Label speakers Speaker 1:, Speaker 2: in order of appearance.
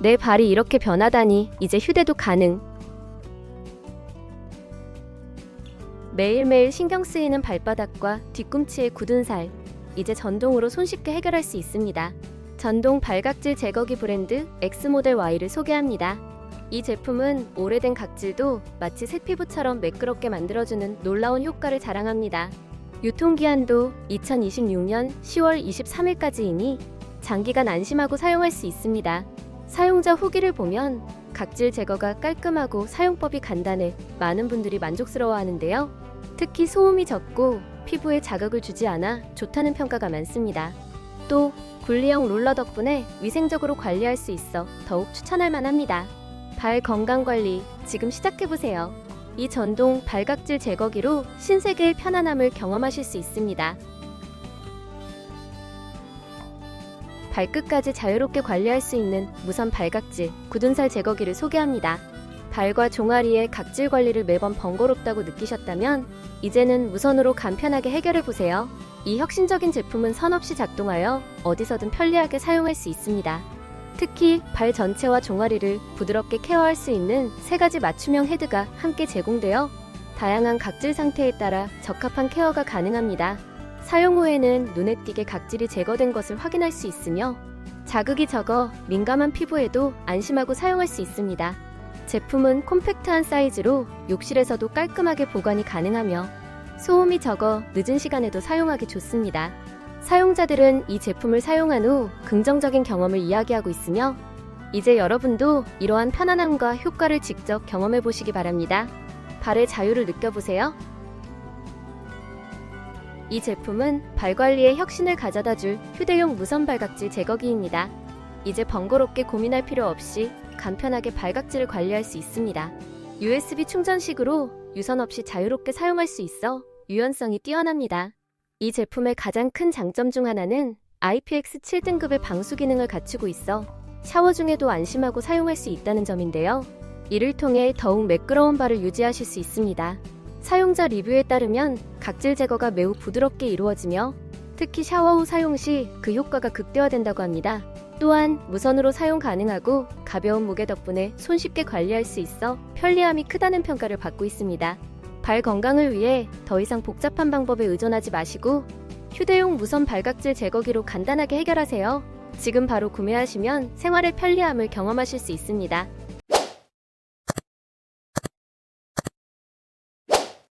Speaker 1: 내 발이 이렇게 변하다니 이제 휴대도 가능. 매일매일 신경 쓰이는 발바닥과 뒤꿈치의 굳은 살. 이제 전동으로 손쉽게 해결할 수 있습니다. 전동 발각질 제거기 브랜드 X모델 Y를 소개합니다. 이 제품은 오래된 각질도 마치 새 피부처럼 매끄럽게 만들어주는 놀라운 효과를 자랑합니다. 유통기한도 2026년 10월 23일까지이니 장기간 안심하고 사용할 수 있습니다. 사용자 후기를 보면 각질 제거가 깔끔하고 사용법이 간단해 많은 분들이 만족스러워 하는데요. 특히 소음이 적고 피부에 자극을 주지 않아 좋다는 평가가 많습니다. 또 분리형 롤러 덕분에 위생적으로 관리할 수 있어 더욱 추천할 만합니다. 발 건강 관리 지금 시작해 보세요. 이 전동 발각질 제거기로 신세계의 편안함을 경험하실 수 있습니다. 발끝까지 자유롭게 관리할 수 있는 무선 발각질 굳은 살 제거기를 소개합니다. 발과 종아리의 각질 관리를 매번 번거롭다고 느끼셨다면 이제는 무선으로 간편하게 해결해 보세요. 이 혁신적인 제품은 선 없이 작동하여 어디서든 편리하게 사용할 수 있습니다. 특히 발 전체와 종아리를 부드럽게 케어할 수 있는 세 가지 맞춤형 헤드가 함께 제공되어 다양한 각질 상태에 따라 적합한 케어가 가능합니다. 사용 후에는 눈에 띄게 각질이 제거된 것을 확인할 수 있으며 자극이 적어 민감한 피부에도 안심하고 사용할 수 있습니다. 제품은 콤팩트한 사이즈로 욕실에서도 깔끔하게 보관이 가능하며 소음이 적어 늦은 시간에도 사용하기 좋습니다. 사용자들은 이 제품을 사용한 후 긍정적인 경험을 이야기하고 있으며 이제 여러분도 이러한 편안함과 효과를 직접 경험해 보시기 바랍니다. 발의 자유를 느껴보세요. 이 제품은 발 관리에 혁신을 가져다 줄 휴대용 무선 발각질 제거기입니다. 이제 번거롭게 고민할 필요 없이 간편하게 발각질을 관리할 수 있습니다. USB 충전식으로 유선 없이 자유롭게 사용할 수 있어 유연성이 뛰어납니다. 이 제품의 가장 큰 장점 중 하나는 IPX7 등급의 방수 기능을 갖추고 있어 샤워 중에도 안심하고 사용할 수 있다는 점인데요. 이를 통해 더욱 매끄러운 발을 유지하실 수 있습니다. 사용자 리뷰에 따르면 각질 제거가 매우 부드럽게 이루어지며 특히 샤워 후 사용 시 그 효과가 극대화된다고 합니다. 또한 무선으로 사용 가능하고 가벼운 무게 덕분에 손쉽게 관리할 수 있어 편리함이 크다는 평가를 받고 있습니다. 발 건강을 위해 더 이상 복잡한 방법에 의존하지 마시고 휴대용 무선 발각질 제거기로 간단하게 해결하세요. 지금 바로 구매하시면 생활의 편리함을 경험하실 수 있습니다.